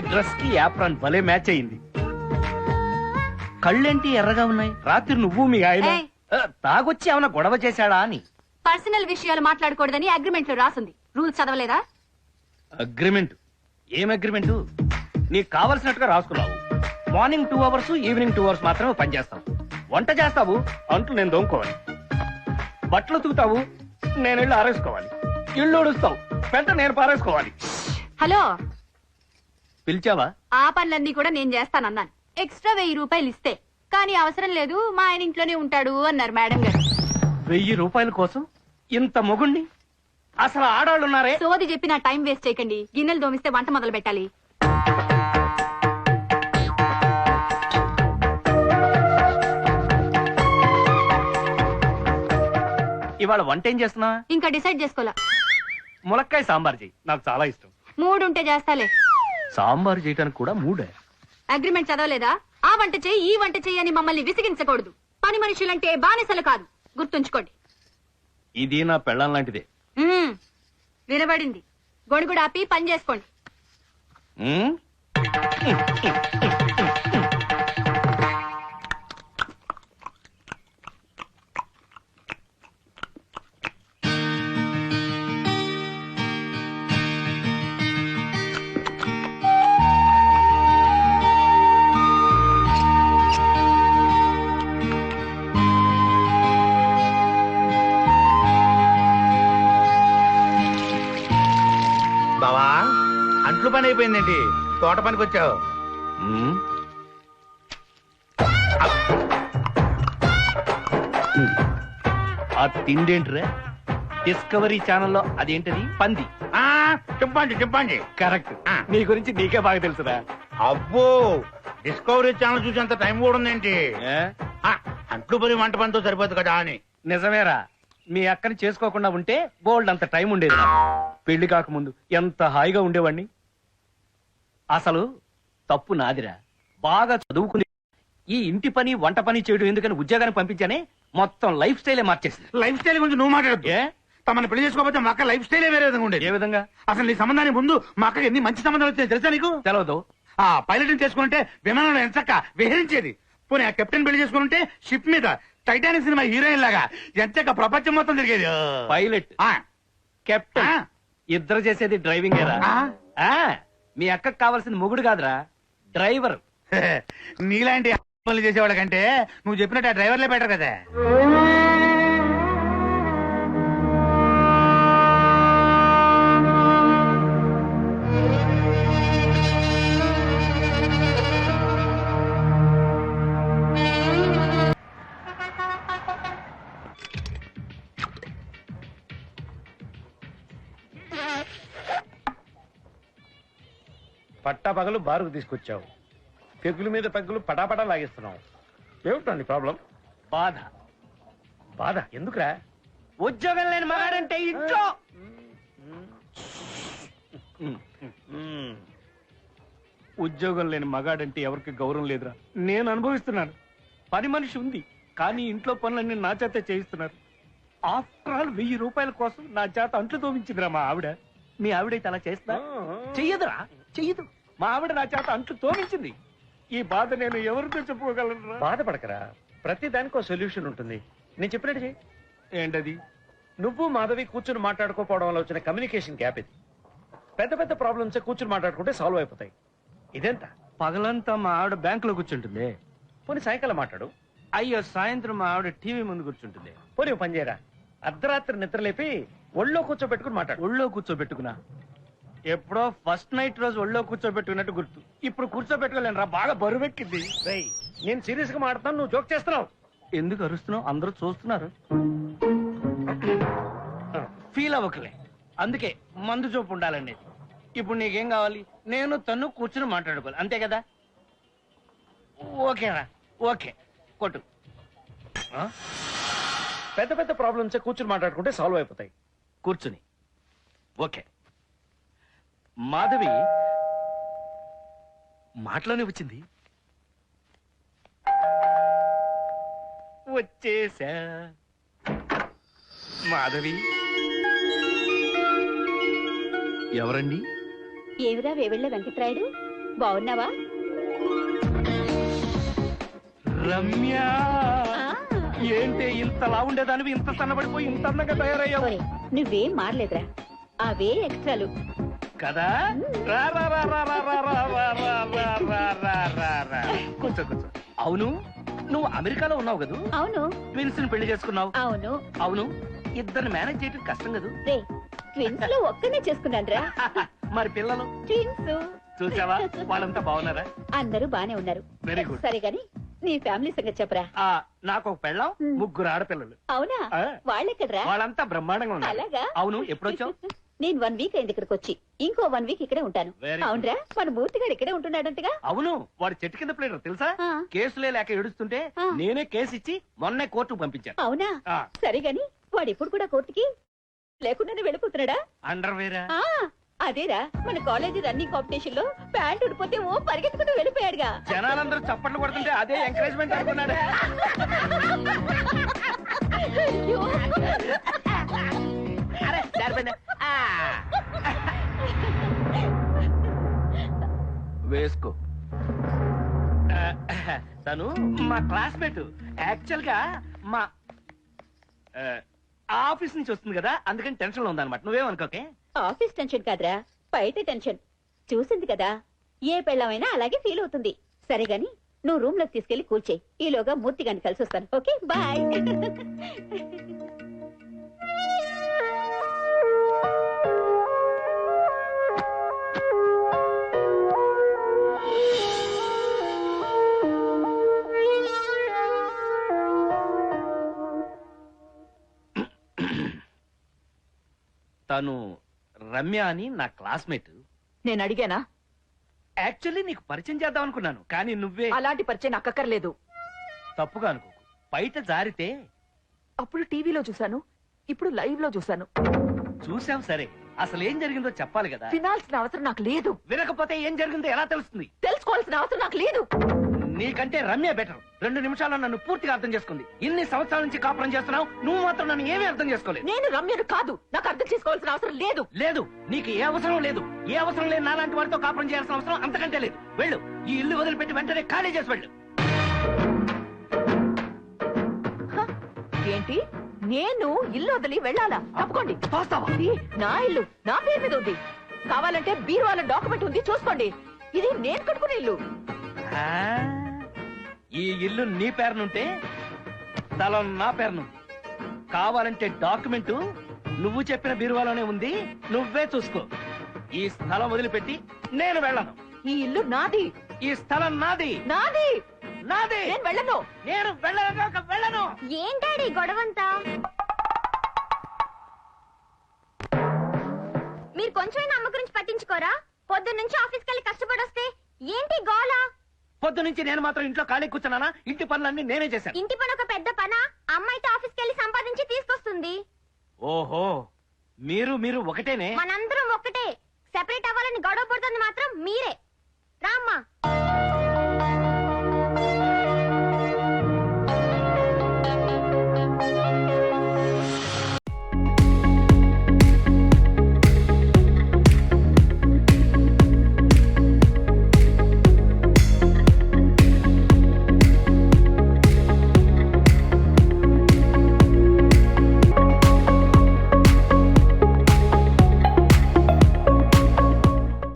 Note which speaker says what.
Speaker 1: డ్రెస్కి యాప్రాన్ భలే మ్యాచ్ అయింది. కళ్ళేంటి ఎర్రగా ఉన్నాయి? రాత్రి నువ్వు మీ ఆయన.
Speaker 2: ఏయ్.
Speaker 1: ఆ, తాగొచ్చి ఏమైనా గొడవ చేశాడా అని.
Speaker 2: పర్సనల్ విషయాలు మాట్లాడకూడదని అగ్రిమెంట్లో రాసుంది. రూల్స్ చదవలేదా?
Speaker 1: అగ్రిమెంట్? ఏం అగ్రిమెంట్? నీకు కావలసినట్టుగా రాసుకున్నావు. Morning two hours evening two hours మాత్రమే పనిచేస్తావు వంట చేస్తావు అంట్లు నేను దొంగకోవాలి బట్టలు ఉతుకుతావు నేను ఇల్లు ఆరేసుకోవాలి. ఇల్లు ఉడుస్తావు పెంట నేను పారేసుకోవాలి.
Speaker 2: హలో
Speaker 1: పిలిచావా?
Speaker 2: ఆ పనులన్నీ కూడా నేను చేస్తానన్నాను. ఎక్స్ట్రా వెయ్యి రూపాయలు ఇస్తే. కానీ అవసరం లేదు మా ఆయన ఇంట్లోనే ఉంటాడు అన్నారు మేడం గారు.
Speaker 1: వెయ్యి రూపాయల కోసం? ఇంత మొగుణ్ణి? అసలు ఆడాళ్ళు ఉన్నారే
Speaker 2: సోది చెప్పి నా టైం వేస్ట్ చేయకండి. గిన్నెలు దోమిస్తే వంట మొదలు పెట్టాలి.
Speaker 1: ఇవాళ వంట ఏం చేస్తున్నా
Speaker 2: ఇంకా డిసైడ్ చేసుకోలా.
Speaker 1: ములక్కాయ సాంబార్ చెయ్యి. నాకు చాలా ఇష్టం.
Speaker 2: మూడుంటే చేస్తాలే.
Speaker 1: సాంబార్ చేయడానికి కూడా మూడే.
Speaker 2: అగ్రిమెంట్ చదవలేదా? ఆ వంట చెయ్యి ఈ వంట చెయ్యి అని మమ్మల్ని విసిగించకూడదు. పని మనుషులంటే బానిసలు కాదు. గుర్తుంచుకోండి.
Speaker 1: ఇది నా పెళ్ళం లాంటిదే.
Speaker 2: మ్మ్. వినబడింది. గొడుగుడాపి పని చేసుకోండి.
Speaker 3: అయిపోయిందేంటి? తోట పనికి వచ్చావు?
Speaker 1: ఆ తిండేంట్రా? డిస్కవరీ ఛానల్లో అదేంటది? పంది.
Speaker 3: ఆ చెప్పండి చెప్పండి
Speaker 1: కరెక్ట్. నీ గురించి నీకే బాగా తెలుసురా.
Speaker 3: అబ్బో డిస్కవరీ ఛానల్ చూసేంత టైం కూడా ఉందేంటి? అంట్లు పని వంట పనితో సరిపోదు కదా అని.
Speaker 1: నిజమేరా. మీ అక్కని చేసుకోకుండా ఉంటే బోల్డ్ అంత టైం ఉండేది. పెళ్ళి కాకముందు ఎంత హాయిగా ఉండేవాణ్ణి. అసలు తప్పు నాదిరా. బాగా చదువుకుని ఈ ఇంటి పని వంట పని చేయడం ఎందుకని ఉద్యోగానికి పంపించానే మొత్తం లైఫ్ స్టైలే మార్చేసింది.
Speaker 3: లైఫ్ స్టైల్ గురించి నువ్వు మాట్లాడద్దు.
Speaker 1: ఏ?
Speaker 3: తమని పెళ్ళి చేసుకోకపోతే మా అక్క లైఫ్ స్టైలే వేరే విధంగా ఉండేది.
Speaker 1: ఏ విధంగా?
Speaker 3: అసలు నీ సంబంధానికి ముందు మా అక్కకి ఎన్ని మంచి సంబంధాలు వచ్చాయి తెలుసా నీకు?
Speaker 1: తెలవదు.
Speaker 3: ఆ పైలట్ చేసుకుంటే విమానంలో ఎంచక్క విహరించేది. పోనీ ఆ కెప్టెన్ పెళ్ళి చేసుకుంటే షిప్ మీద టైటానిక్ సినిమా హీరోయిన్ లాగా ఎంచక్క ప్రపంచం మొత్తం తిరిగేది.
Speaker 1: పైలట్.
Speaker 3: ఆ,
Speaker 1: కెప్టెన్.
Speaker 3: ఆ.
Speaker 1: ఇద్దరు చేసేది డ్రైవింగ్
Speaker 3: ఆ?
Speaker 1: ఆ. మీ అక్కకు కావాల్సిన మొగుడు కాదురా డ్రైవర్.
Speaker 3: నీలాంటి పనులు చేసేవాళ్ళకంటే నువ్వు చెప్పినట్టు ఆ డ్రైవర్లే బెటర్ కదా.
Speaker 4: పట్టా పగలు బారుకు తీసుకొచ్చావు. పెగుల మీద పెగ్గులు పటాపటా లాగిస్తున్నావు. ఏమిటో నీ ప్రాబ్లం?
Speaker 1: బాధ.
Speaker 4: బాధ? ఎందుకురా?
Speaker 1: ఉద్యోగం లేని మగాడంటే ఇంట్లో ఉద్యోగం లేని మగాడంటే ఎవరికి గౌరవం లేదురా. నేను అనుభవిస్తున్నాను. పని మనిషి ఉంది కానీ ఇంట్లో పనులన్నీ నా చేత చేయిస్తున్నారు. ఆఫ్టర్ ఆల్ వెయ్యి రూపాయల కోసం నా చేత అంట్లు తోమించిందిరా మా ఆవిడ. మీ ఆవిడైతే అలా చేస్తా చెయ్యదురా. చెయ్యదు. మా ఆవిడ నా చేత అంట్లు తోమించింది. ఈ బాధ నేను ఎవరితో చెప్పుకోగలను
Speaker 4: బాధపడకరా. ప్రతి దానికి ఒక సొల్యూషన్ ఉంటుంది. నేను చెప్పినట్టు చెయ్యి.
Speaker 1: ఏంటది?
Speaker 4: నువ్వు మాధవి కూర్చుని మాట్లాడుకోపోవడం వల్ల వచ్చిన కమ్యూనికేషన్ గ్యాప్ ఇది. పెద్ద పెద్ద ప్రాబ్లమ్స్ కూర్చుని మాట్లాడుకుంటే సాల్వ్ అయిపోతాయి. ఇదెంత?
Speaker 1: పగలంతా మా ఆవిడ బ్యాంకులో కూర్చుంటుంది.
Speaker 4: పోనీ సాయంకాలం మాట్లాడు.
Speaker 1: అయ్యో సాయంత్రం మా ఆవిడ టీవీ ముందు కూర్చుంటుంది.
Speaker 4: పోనీ ఓ పని చేయరా. అర్ధరాత్రి నిద్రలేపి ఒళ్ళో కూర్చోబెట్టుకుని మాట్లాడు.
Speaker 1: ఒళ్ళో కూర్చోబెట్టుకున్నా? ఎప్పుడో ఫస్ట్ నైట్ రోజు ఒళ్ళో కూర్చోబెట్టుకున్నట్టు గుర్తు. ఇప్పుడు కూర్చోబెట్టుకోలేను రా బాగా బరువెక్కింది.
Speaker 4: రేయ్ నేను సీరియస్గా మాట్లాడుతాను నువ్వు జోక్ చేస్తున్నావు.
Speaker 1: ఎందుకు అరుస్తున్నావు? అందరూ చూస్తున్నారు. ఫీల్ అవ్వకలే. అందుకే మందు చూపు ఉండాలండి. ఇప్పుడు నీకేం కావాలి? నేను తను కూర్చుని మాట్లాడుకోవాలి. అంతే కదా? ఓకేరా ఓకే. కొట్టు?
Speaker 4: పెద్ద పెద్ద ప్రాబ్లమ్స్ కూర్చుని మాట్లాడుకుంటే సాల్వ్ అయిపోతాయి.
Speaker 1: కూర్చుని. ఓకే. మాధవి మాటలోనే వచ్చింది. వచ్చేసా. మాధవి. ఎవరండి?
Speaker 2: ఏమిరా వేవెళ్ళ వెంకట్రాయుడు? బాగున్నావా
Speaker 1: రమ్య. ఏంటి ఇంతలా ఉండేదానివి? ఇంత సన్నబడిపోయి ఇంత అందంగా తయారయ్యావు?
Speaker 2: నువ్వేం మారలేదురా. అవే ఎక్స్ట్రాలు.
Speaker 1: కదా రా రా రా రా రా రా రా రా రా రా రా రా రా రా. కూర్చో కూర్చో అవును నువ్వు అమెరికాలో ఉన్నావు కదూ
Speaker 2: అవును
Speaker 1: ట్విన్స్ని పెళ్ళి చేసుకున్నావు
Speaker 2: అవును
Speaker 1: అవును ఇద్దరు మేనేజ్ చేయడం కష్టం కదూ
Speaker 2: రే ట్విన్స్లో ఒక్కనే చేసుకున్నాను
Speaker 1: మరి పిల్లలు
Speaker 2: ట్విన్స్
Speaker 1: చూసావా వాళ్ళంతా బాగున్నారా
Speaker 2: అందరూ బానే ఉన్నారు
Speaker 1: Very good.
Speaker 2: సరే గాని నీ ఫ్యామిలీ సంగతి చెప్పరా
Speaker 1: ఆ నాకు ఒక పెళ్ళం
Speaker 2: Hmm.
Speaker 1: ముగ్గురు ఆడపిల్లలు
Speaker 2: అవునా. వాళ్ళెక్కడరా
Speaker 1: వాళ్ళంతా బ్రహ్మాండంగా ఉన్నారు
Speaker 2: అలాగా
Speaker 1: అవును ఎప్పుడొచ్చావు
Speaker 2: నేను వన్ వీక్ అయింది ఇక్కడికి వచ్చి. ఇంకో వన్ వీక్ ఇక్కడే ఉంటాను.
Speaker 1: Very good.
Speaker 2: అవునరా? మన మూర్తి గారు ఇక్కడే ఉంటున్నాడంటగా?
Speaker 1: అవును వాడు చెట్టు కింద ప్లేడర్ తెలుసా?
Speaker 2: ఆ.
Speaker 1: కేసులే లేక ఏడుస్తుంటే
Speaker 2: ఆ.
Speaker 1: నేనే కేసు ఇచ్చి మొన్నే కోర్టుకు పంపించాను.
Speaker 2: అవునా?
Speaker 1: ఆ.
Speaker 2: సరే గాని వాడు ఇప్పుడు కూడా కోర్టుకి లేకుండానే వెళ్ళిపోతున్నాడా?
Speaker 1: అండర్వేరా?
Speaker 2: ఆ అదేరా మన కాలేజీ రన్నింగ్ కాంపిటీషన్లో ప్యాంట్ ఉడిపోతే ఓ పరిగెత్తుకుంటూ వెళ్ళిపోయాడుగా.
Speaker 1: జనాలందరూ చప్పట్లు కొడుతుంటే అదే ఎంకరేజ్మెంట్ అనుకున్నాడు. తను మా క్లాస్మేట్ యాక్చువల్గా మా ఆఫీస్ నుంచి వస్తుంది కదా అందుకని టెన్షన్లో ఉందన్నమాట. నువ్వేమనుకోకే?
Speaker 2: ఆఫీస్ టెన్షన్ కాదురా బయట టెన్షన్. చూసింది కదా ఏ పెళ్ళమైనా అలాగే ఫీల్ అవుతుంది. సరే గాని నువ్వు రూమ్లోకి తీసుకెళ్ళి కూర్చేయి ఈలోగా మూర్తి గారిని కలిసి వస్తాను ఓకే బాయ్.
Speaker 1: తను రమ్య అని నా క్లాస్మేట్.
Speaker 5: నేను అడిగానా?
Speaker 1: యాక్చువల్లీ నీకు పరిచయం చేద్దాం అనుకున్నాను కానీ నువ్వే
Speaker 5: అలాంటి పరిచయం నాకు అక్కర్లేదు
Speaker 1: తప్పుగా అనుకోకు. బయట జారితే
Speaker 5: అప్పుడు టీవీలో చూశాను ఇప్పుడు లైవ్లో చూశాను.
Speaker 1: చూసాం సరే. అసలు ఏం జరిగిందో చెప్పాలి కదా.
Speaker 5: వినాల్సిన అవసరం నాకు లేదు.
Speaker 1: వినకపోతే ఏం జరిగిందో ఎలా తెలుస్తుంది?
Speaker 5: తెలుసుకోవాల్సిన అవసరం నాకు లేదు.
Speaker 1: నీకంటే రమ్య బెటర్. రెండు నిమిషాల్లో నన్ను పూర్తిగా అర్థం చేసుకుంది. ఇన్ని సంవత్సరాల నుంచి కాపురం చేస్తున్నావు నువ్వు మాత్రం నన్ను ఏమీ అర్థం చేసుకోలేదు.
Speaker 5: నేను రమ్యను కాదు. నాకు అర్థం చేసుకోవాల్సిన అవసరం లేదు.
Speaker 1: లేదు నీకు ఏ అవసరం లేదు. ఏ అవసరం లేదు నాలాంటి వారితో కాపురం చేయాల్సిన అవసరం అంతకంటే లేదు. వెళ్ళు ఈ ఇల్లు వదిలిపెట్టి వెంటనే ఖాళీ చేసి వెళ్ళు.
Speaker 5: ఏంటి? నేను ఇల్లు వదిలి వెళ్ళాలా? తప్పుకోండి. ఇది నా ఇల్లు నా పేరు మీద ఉంది. కావాలంటే బీరువాల డాక్యుమెంట్ ఉంది చూసుకోండి. ఇది నేను కట్టుకునే ఇల్లు.
Speaker 1: ఈ ఇల్లు నీ పేరునుంటే స్థలం నా పేరును. కావాలంటే డాక్యుమెంట్ నువ్వు చెప్పిన బీరువాలోనే ఉంది నువ్వే చూసుకో. ఈ స్థలం వదిలిపెట్టి నేను వెళ్ళను.
Speaker 5: ఈ ఇల్లు నాది.
Speaker 1: ఈ స్థలం నాది.
Speaker 5: నాది.
Speaker 1: నాది.
Speaker 5: నేను వెళ్ళను.
Speaker 1: నేను వెళ్ళను వెళ్ళను.
Speaker 2: ఏంటాడి గొడవంతా? మీరు కొంచెమైనా అమ్మ గురించి పట్టించుకోరా? పొద్దున్న నుంచి ఆఫీస్కి వెళ్ళి కష్టపడొస్తే ఏంటి గోలా?
Speaker 1: పొద్దు నుంచి నేను మాత్రం ఇంట్లో ఖాళీ కూర్చున్నానా? ఇంటి పనులన్నీ నేనే చేశాను.
Speaker 2: ఇంటి పని ఒక పెద్ద పనా? అమ్మాయితో ఆఫీస్కి వెళ్ళి సంపాదించి తీసుకొస్తుంది.
Speaker 1: ఓహో మీరు మీరు ఒకటేనే?
Speaker 2: మనందరం ఒక్కటే. సెపరేట్ అవ్వాలని గొడవ పడుతుంది మాత్రం మీరే. రామ్మా.